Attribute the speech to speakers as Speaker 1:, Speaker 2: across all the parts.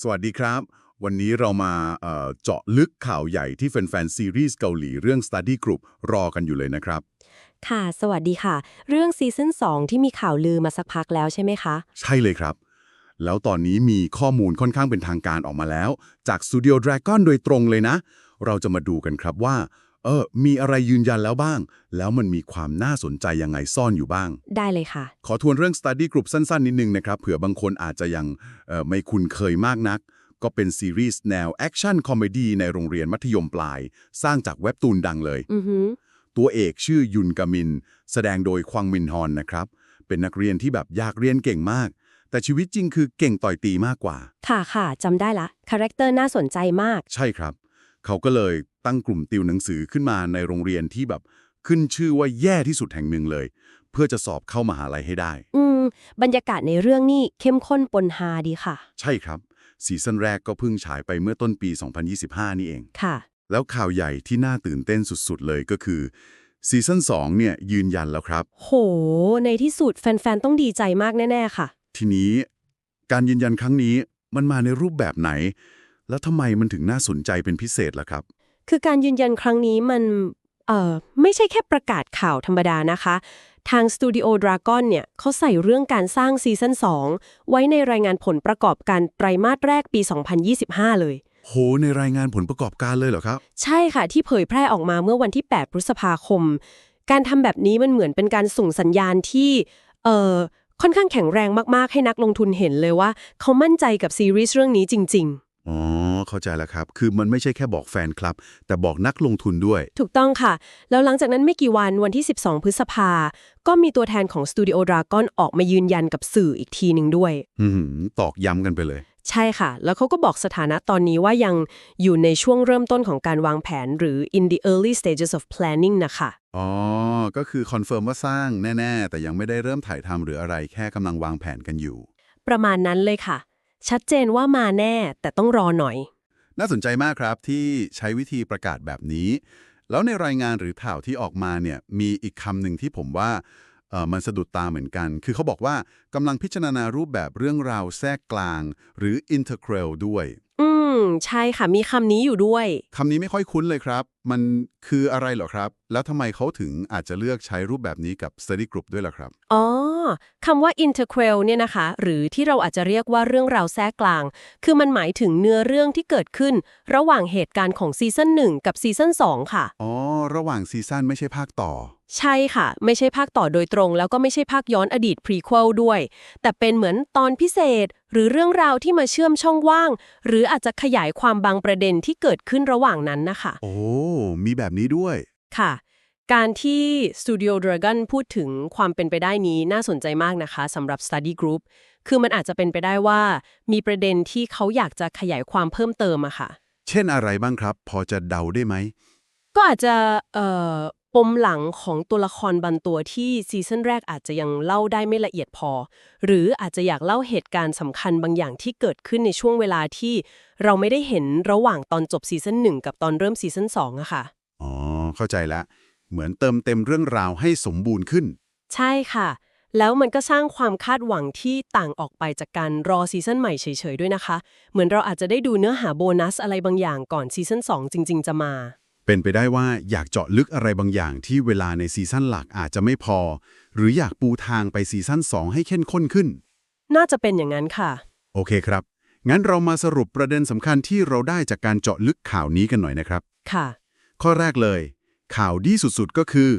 Speaker 1: สวัสดีครับ วันนี้เรามาเอ่อเจาะลึกข่าวใหญ่ที่แฟนๆซีรีส์เกาหลีเรื่อง Study Group รอกันอยู่เลยนะครับ
Speaker 2: ค่ะ สวัสดีค่ะ เรื่องซีซั่น2 ที่มีข่าวลือมาสักพักแล้วใช่ไหมคะ
Speaker 1: ใช่เลยครับ แล้วตอนนี้มีข้อมูลค่อนข้างเป็นทางการออกมาแล้ว จาก Studio Dragon โดยตรงเลยนะ เราจะมาดูกันครับว่า เออ มีอะไรยืนยันแล้วบ้าง แล้วมันมีความน่าสนใจยังไงซ่อนอยู่บ้าง
Speaker 2: ได้เลยค่ะ
Speaker 1: ขอทวนเรื่อง Study Group สั้นๆ นิดนึงนะครับ เผื่อบางคนอาจจะยังเอ่อไม่คุ้นเคยมากนัก ก็เป็นซีรีส์แนวแอคชั่นคอมเมดี้ในโรงเรียนมัธยมปลาย สร้างจากเว็บตูนดังเลย
Speaker 2: อือหือ
Speaker 1: ตัวเอกชื่อยุนกามิน แสดงโดยควางมินฮอนนะครับ เป็นนักเรียนที่แบบอยากเรียนเก่งมาก แต่ชีวิตจริงคือเก่งต่อยตีมากกว่า
Speaker 2: ค่ะค่ะจำได้ละ คาแรคเตอร์น่าสนใจมาก
Speaker 1: ใช่ครับ เขาก็เลย ตั้งกลุ่มติวหนังสือขึ้นมาในโรงเรียนที่แบบขึ้นชื่อว่าแย่ที่สุดแห่งหนึ่งเลย เพื่อจะสอบเข้ามหาลัยให้ได้
Speaker 2: อืม บรรยากาศในเรื่องนี่เข้มข้นปนฮาดีค่ะ
Speaker 1: ใช่ครับ ซีซั่นแรกก็เพิ่งฉายไปเมื่อต้นปี 2025 นี่เอง
Speaker 2: ค่ะ
Speaker 1: แล้วข่าวใหญ่ที่น่าตื่นเต้นสุดๆเลยก็คือซีซั่น2เนี่ยยืนยันแล้วครับ
Speaker 2: โห ในที่สุดแฟนๆ ต้องดีใจมากแน่ๆ ค่ะ
Speaker 1: ทีนี้การยืนยันครั้งนี้มันมาในรูปแบบไหน แล้วทำไมมันถึงน่าสนใจเป็นพิเศษล่ะครับ
Speaker 2: คือการยืนยันครั้งนี้มันเอ่อไม่ใช่แค่ประกาศข่าวธรรมดานะคะ ทาง Studio Dragon เนี่ยเขาใส่เรื่องการสร้างซีซั่น2 ไว้ในรายงานผลประกอบการไตรมาสแรกปี 2025 เลย
Speaker 1: โห ในรายงานผลประกอบการเลยเหรอครับ
Speaker 2: ใช่ค่ะ ที่เผยแพร่ออกมาเมื่อวันที่ 8 พฤษภาคม การทำแบบนี้มันเหมือนเป็นการส่งสัญญาณที่เอ่อค่อนข้างแข็งแรงมากๆ ให้นักลงทุนเห็นเลยว่า เขามั่นใจกับซีรีส์เรื่องนี้จริง
Speaker 1: อ๋อ เข้าใจแล้วครับ คือมันไม่ใช่แค่บอกแฟนคลับ แต่บอกนักลงทุนด้วย
Speaker 2: ๆถูกต้องค่ะ แล้วหลังจากนั้นไม่กี่วันวันที่ 12 พฤษภา ก็มีตัวแทนของ Studio Dragon ออกมายืนยันกับสื่ออีกทีหนึ่งด้วย
Speaker 1: อือหือตอกย้ำกันไปเลย
Speaker 2: ใช่ค่ะ แล้วเขาก็บอกสถานะตอนนี้ว่ายังอยู่ในช่วงเริ่มต้นของการวางแผนหรือ in the early stages of planning นะคะ
Speaker 1: อ๋อ ก็คือคอนเฟิร์มว่าสร้างแน่ ๆ แต่ยังไม่ได้เริ่มถ่ายทำหรืออะไรแค่กำลังวางแผนกันอยู่
Speaker 2: ประมาณนั้นเลยค่ะ ชัดเจนว่ามาแน่แต่ต้องรอหน่อย
Speaker 1: น่าสนใจมากครับที่ใช้วิธีประกาศแบบนี้ แล้วในรายงานหรือข่าวที่ออกมาเนี่ยมีอีกคำหนึ่งที่ผมว่าเออมันสะดุดตาเหมือนกัน คือเขาบอกว่ากำลังพิจารณารูปแบบเรื่องราวแทรกกลาง หรือ intercrel ด้วย
Speaker 2: อื ม ใช่ค่ะ มีคำนี้อยู่ด้วย
Speaker 1: คำนี้ไม่ค่อยคุ้นเลยครับ มันคืออะไรเหรอครับ แล้วทำไมเขาถึงอาจจะเลือกใช้รูปแบบนี้กับ study group ด้วยล่ะครับ
Speaker 2: อ๋อคำว่า interquel เนี่ยนะคะ หรือที่เราอาจจะเรียกว่าเรื่องราวแทรกกลาง คือมันหมายถึงเนื้อเรื่องที่เกิดขึ้น ระหว่างเหตุการณ์ของซีซั่น1กับซีซั่น2ค่ะ
Speaker 1: อ๋อ ระหว่างซีซั่นไม่ใช่ภาคต่อ
Speaker 2: ใช่ค่ะ ไม่ใช่ภาคต่อโดยตรง แล้วก็ไม่ใช่ภาคย้อนอดีต prequel ด้วย แต่เป็นเหมือนตอนพิเศษ หรือเรื่องราวที่มาเชื่อมช่องว่าง หรืออาจจะขยายความบางประเด็นที่เกิดขึ้นระหว่างนั้นนะคะ
Speaker 1: โอ้ มีแบบนี้ด้วย
Speaker 2: ค่ะ การที่ Studio Dragon พูดถึงความเป็นไปได้นี้น่าสนใจมากนะคะสำหรับ Study Group คือมันอาจจะเป็นไปได้ว่า มีประเด็นที่เขาอยากจะขยายความเพิ่มเติมอะค่ะ
Speaker 1: เช่นอะไรบ้างครับ พอจะเดาได้ไหม
Speaker 2: ก็อาจจะเอ่อ ปมหลังของตัวละครบางตัวที่ซีซั่นแรกอาจจะยังเล่าได้ไม่ละเอียดพอ หรืออาจจะอยากเล่าเหตุการณ์สำคัญบางอย่างที่เกิดขึ้นในช่วงเวลาที่เราไม่ได้เห็นระหว่างตอนจบซีซั่นหนึ่งกับตอนเริ่มซีซั่นสองอะค่ะ
Speaker 1: อ๋อ เข้าใจแล้วเหมือนเติมเต็มเรื่องราวให้สมบูรณ์ขึ้น
Speaker 2: ใช่ค่ะ แล้วมันก็สร้างความคาดหวังที่ต่างออกไปจากการรอซีซั่นใหม่เฉยๆด้วยนะคะ เหมือนเราอาจจะได้ดูเนื้อหาโบนัสอะไรบางอย่างก่อนซีซั่น2จริง ๆ จะมา
Speaker 1: เป็นไปได้ว่าอยากเจาะลึกอะไรบางอย่างที่เวลาในซีซั่นหลักอาจจะไม่พอ หรืออยากปูทางไปซีซั่น2 ให้เข้มข้นขึ้น
Speaker 2: น่าจะเป็นอย่างนั้นค่ะ
Speaker 1: โอเคครับ งั้นเรามาสรุปประเด็นสำคัญที่เราได้จากการเจาะลึกข่าวนี้กันหน่อยนะครับ
Speaker 2: ค่ะ
Speaker 1: ข้อแรกเลย ข่าวดีสุดๆก็คือ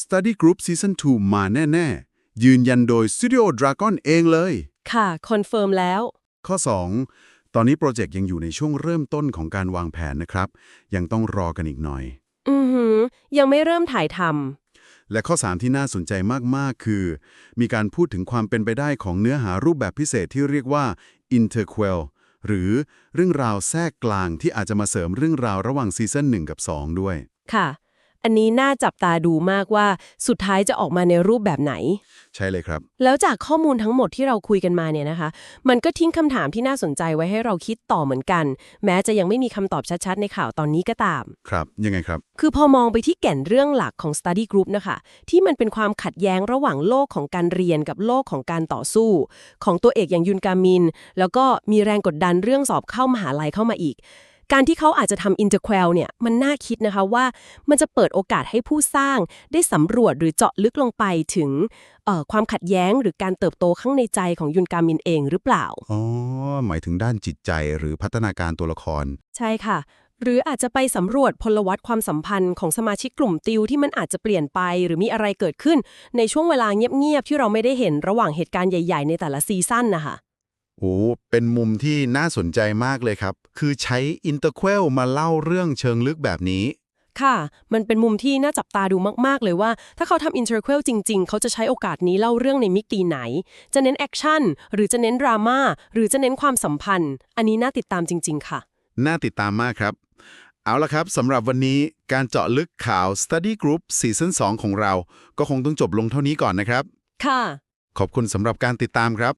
Speaker 1: Study Group Season 2 มาแน่ ๆ ยืนยันโดย Studio Dragon เองเลย
Speaker 2: ค่ะคอนเฟิร์มแล้ว
Speaker 1: ข้อ2ต อนนี้โปรเจกต์ยังอยู่ในช่วงเริ่มต้นของการวางแผนนะครับ ยังต้องรอกันอีกหน่อย
Speaker 2: อือหือ ยังไม่เริ่มถ่ายท
Speaker 1: และข้อ 3 ที่น่าสนใจมาก ๆ คือ มีการพูดถึงความเป็นไปได้ของเนื้อหารูปแบบพิเศษที่เรียกว่า interquel หรือเรื่องราวแทรกกลางที่อาจจะมาเสริมเรื่องราวระหว่างซีซั่น1กับ 2 ด้วยำ
Speaker 2: ค่ะ อันนี้น่าจับตาดูมากว่าสุดท้ายจะออกมาในรูปแบบไหน
Speaker 1: ใช่เลยครับ
Speaker 2: แล้วจากข้อมูลทั้งหมดที่เราคุยกันมาเนี่ยนะคะ มันก็ทิ้งคำถามที่น่าสนใจไว้ให้เราคิดต่อเหมือนกัน แม้จะยังไม่มีคำตอบชัดๆ ในข่าวตอนนี้ก็ตาม
Speaker 1: ครับ ยังไงครับ
Speaker 2: คือพอมองไปที่แก่นเรื่องหลักของ study group นะคะ ที่มันเป็นความขัดแย้งระหว่างโลกของการเรียนกับโลกของการต่อสู้ ของตัวเอกอย่างยุนกามิน แล้วก็มีแรงกดดันเรื่องสอบเข้ามหาลัยเข้ามาอีก การที่เขาอาจจะทำ interquel เนี่ยมันน่าคิดนะคะว่ามันจะเปิดโอกาสให้ผู้สร้างได้สำรวจหรือเจาะลึกลงไปถึงเอ่อความขัดแย้งหรือการเติบโตข้างในใจของยุนกามินเองหรือเปล่า
Speaker 1: อ๋อ หมายถึงด้านจิตใจหรือพัฒนาการตัวละคร
Speaker 2: ใช่ค่ะ หรืออาจจะไปสำรวจพลวัตความสัมพันธ์ของสมาชิกกลุ่มติวที่มันอาจจะเปลี่ยนไป หรือมีอะไรเกิดขึ้นในช่วงเวลาเงียบๆที่เราไม่ได้เห็นระหว่างเหตุการณ์ใหญ่ ๆ ในแต่ละซีซั่นนะคะ
Speaker 1: โอ้เป็นมุมที่น่าสนใจมากเลยครับ คือใช้อินเตอร์เควลมาเล่าเรื่องเชิงลึกแบบนี้
Speaker 2: ค่ะ มันเป็นมุมที่น่าจับตาดูมากๆ เลยว่า ถ้าเขาทำอินเทอร์เควลจริง ๆ เขาจะใช้โอกาสนี้เล่าเรื่องในมิติไหน จะเน้นแอคชั่น หรือจะเน้นดราม่า หรือจะเน้นความสัมพันธ์ อันนี้น่าติดตามจริง ๆ ค่ะ
Speaker 1: น่าติดตามมากครับ เอาละครับสำหรับวันนี้การเจาะลึกข่าว Study Group ซีซั่น2ของเรา ก็คงต้องจบลงเท่านี้ก่อนนะครับ
Speaker 2: ค่ะ
Speaker 1: ขอบคุณสำหรับการติดตามครับ